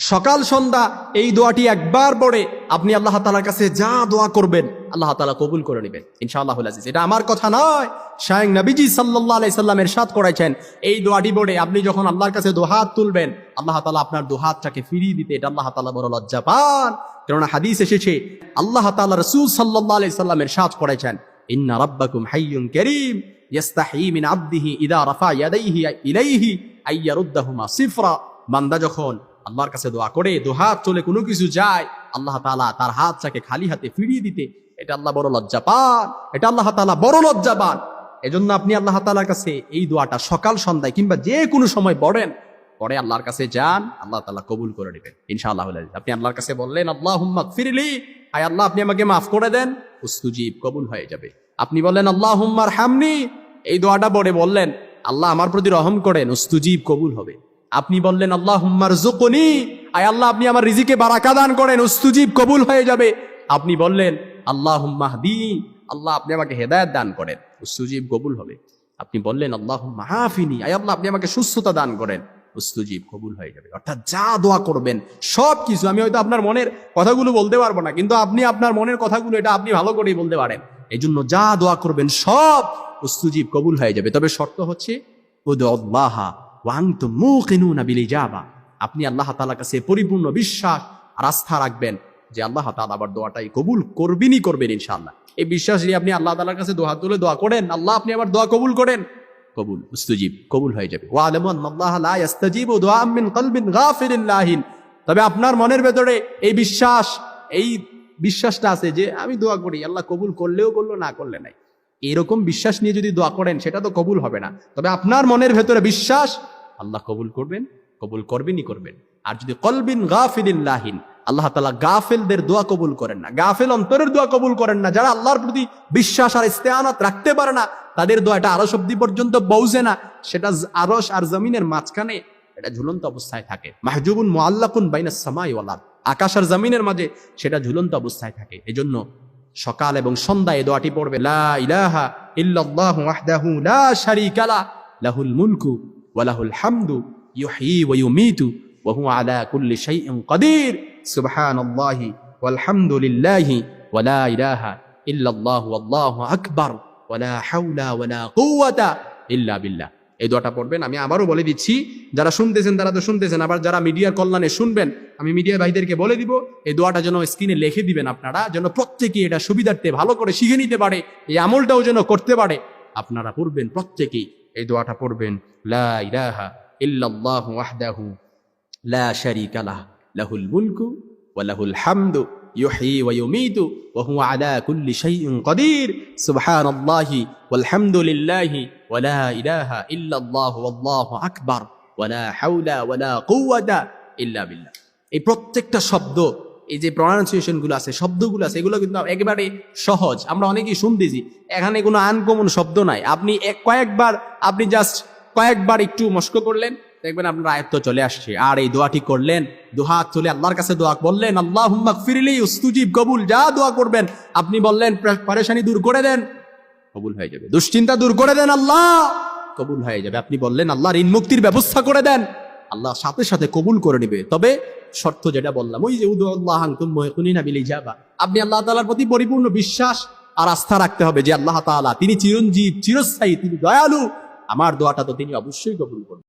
সকাল সন্ধ্যা, এই দোয়াটি একবার পড়ে আপনি আল্লাহ তালার কাছে যা দোয়া করবেন, আল্লাহ তালা কবুল করে নেবেন। ইনশাআল্লাহ আজিজ। এটা আমার কথা নয় শায়েক নবীজি সাল্লাহ আলাই সাল্লামের সাথ করেছেন এই দোয়াটি পড়ে আপনি যখন আল্লাহর কাছে দোহাত তুলবেন, আল্লাহ তালা আপনার দোহাতটাকে ফিরিয়ে দিতে এটা আল্লাহ তালা বড় লজ্জা পান। কেননা হাদিস এসেছে, আল্লাহ তালা রসুল সাল্লাহ আলাই সাল্লামের সাথ করেছেন ইন্না রাব্বাকুম হাইয়ুন করিম, ইয়াস্তাহি আবদিহি ইদা রাফা ইয়াদাইহি ইলাইহি আইয়ারুদ্দাহুমা সিফরা। বান্দা যখন আল্লাহর কাছে দোয়া করে দোহাত চলে কোনো কিছু যায়, আল্লাহ তাআলা তার হাতটাকে খালি হাতে ফিরিয়ে দিতে, এটা আল্লাহ বড় লজ্জা পান, এটা আল্লাহ তাআলা বড় লজ্জা পান। এজন্য আপনি আল্লাহ তাআলার কাছে এই দোয়াটা সকাল সন্ধ্যায় কিংবা যে কোনো সময় পড়েন, পরে আল্লাহর কাছে যান, আল্লাহ তাআলা কবুল করে নেবেন, ইনশাআল্লাহ আপনি আল্লাহর কাছে বললেন আল্লাহ ফিরলি আয় আল্লাহ, আপনি আমাকে মাফ করে দেন, উস্তুজিব কবুল হয়ে যাবে। আপনি বললেন আল্লাহ হুম্মার হামনি এই দোয়াটা পরে বললেন, আল্লাহ আমার প্রতি রহম করেন, উস্তুজিব কবুল হবে। আপনি বললেন আল্লাহ হুম্মার জুকনি আয় আল্লাহ, আপনি আমার রিজিকে বারাকা দান করেন উস্তুজীব কবুল হয়ে যাবে। আপনি বললেন আল্লাহ হুম্মাহদি আল্লাহ আপনি আমাকে হেদায়ত দান করেন উস্তুজিব কবুল হবে। আপনি বললেন আল্লাহ মাহাফিনি আয় আল্লাহ, আপনি আমাকে সুস্থতা দান করেন উস্তুজিব কবুল হয়ে যাবে। অর্থাৎ যা দোয়া করবেন, সব কিছু, আমি হয়তো আপনার মনের কথাগুলো বলতে পারব না, কিন্তু আপনি আপনার মনের কথাগুলো, এটা আপনি ভালো করেই বলতে পারেন। এই জন্য যা দোয়া করবেন, সব উস্তুজিব কবুল হয়ে যাবে। তবে শর্ত হচ্ছে বিল ইজাবা আপনি আল্লাহ তাআলার কাছে পরিপূর্ণ বিশ্বাস আর আস্থা রাখবেন যে আল্লাহ তাআলা আবার দোয়াটাই কবুল করবেনই করবেন ইনশাআল্লাহ। এই বিশ্বাস নিয়ে আপনি আল্লাহ তালার কাছে দোয়া তুলে দোয়া করেন, আল্লাহ আপনি আবার দোয়া কবুল করেন। কবুল, মুস্তাজিব, কবুল হয়ে যাবে। তবে আপনার মনের ভেতরে এই বিশ্বাস, এই বিশ্বাসটা আছে যে আমি দোয়া করি, আল্লাহ কবুল করলেও করল, না করলে নাই। এরকম বিশ্বাস নিয়ে যদি দোয়া করেন, সেটা তো কবুল হবে না। তবে আপনার মনের ভেতরে বিশ্বাস, আল্লাহ কবুল করবেন, কবুল করবেনই করবেন। আর যদি কলবিন গাফিলিল্লাহিন, আল্লাহ তালা গাফেলদের দোয়া কবুল করেন না। গাফেল অন্তরের দোয়া কবুল করেন না। যারা আল্লাহর প্রতি বিশ্বাস আর ইস্তেহানাত রাখতে পারে না, তাদের দোয়াটা আরস অব্দি পর্যন্ত পৌঁছে না। সেটা আরস আর জমিনের মাঝখানে এটা ঝুলন্ত অবস্থায় থাকে। মাহজুবুন মোয়াল্লাকুন বাইনা সামাই ওয়ালার আকাশ আর জমিনের মাঝে সেটা ঝুলন্ত অবস্থায় থাকে। এজন্য সকাল এবং সন্ধ্যায় দোয়াটি পড়বে, লা ইলাহা ইল্লাল্লাহু ওয়াহদাহু লা শারীকা লা, লাহুল মুলকু ওয়া হামদু ইউহয়ী ওয়া ইউমীতু ওয়া হুয়া আলা কুল্লি শাইইন কাদির, সুবহানাল্লাহি ওয়াল হামদুলিল্লাহি ওয়া লা ইলাহা ইল্লাল্লাহু আল্লাহু আকবার ওয়া লা হাওলা ওয়া লা কুওয়াতা ইল্লা বিল্লাহ। এই দোয়াটা পড়বেন। আমি আবারও বলে দিচ্ছি, যারা শুনতেছেন তারা তো শুনতেছেন, আবার যারা মিডিয়ার কল্যাণে শুনবেন, আমি মিডিয়া ভাইদেরকে বলে দিব, এই দোয়াটা যেন স্ক্রিনে লিখে দিবেন আপনারা, যেন প্রত্যেকেই এটা সুবিধার্থে ভালো করে শিখে নিতে পারে, এই আমলটাও যেন করতে পারে। আপনারা পড়বেন, প্রত্যেকেই এই দোয়াটা পড়বেন, লা ইলাহা ইল্লাল্লাহু ওয়াহদাহু লা শারীকা লাহ, লাহুল মুলকু ওয়া লাহুল হামদু। ওয়া কুল্লি কদির ওয়া লা আকবার ইল্লা বিল্লাহ। এই প্রত্যেকটা শব্দ, এই যে প্রনাউন্সিয়েশনগুলো আছে, শব্দগুলো আছে, এগুলো কিন্তু একেবারে সহজ। আমরা অনেকেই শুনতেছি, এখানে কোনো আনকমন শব্দ নাই। আপনি কয়েকবার আপনি জাস্ট কয়েকবার একটু মস্ক করলেন দেখবেন আপনার আয়ত্ত চলে আসছে। আর এই দোয়াটি করলেন, দোহাত চলে আল্লাহর কাছে দোয়া বললেন আল্লাহ ফিরলি উস্তুজিব কবুল, যা দোয়া করবেন, আপনি বললেন পরেশানি দূর করে দেন, কবুল হয়ে যাবে। দুশ্চিন্তা দূর করে দেন আল্লাহ, কবুল হয়ে যাবে। আপনি বললেন আল্লাহ ঋণ মুক্তির ব্যবস্থা করে দেন, আল্লাহ সাথে সাথে কবুল করে নিবে। তবে শর্ত যেটা বললাম, ওই যে উদুল্লাহ যাবা আপনি আল্লাহ তালার প্রতি পরিপূর্ণ বিশ্বাস আর আস্থা রাখতে হবে যে আল্লাহ তাআলা তিনি চিরঞ্জীব, চিরস্থায়ী, তিনি দয়ালু। আমার দোয়াটা তো তিনি অবশ্যই কবুল করবেন।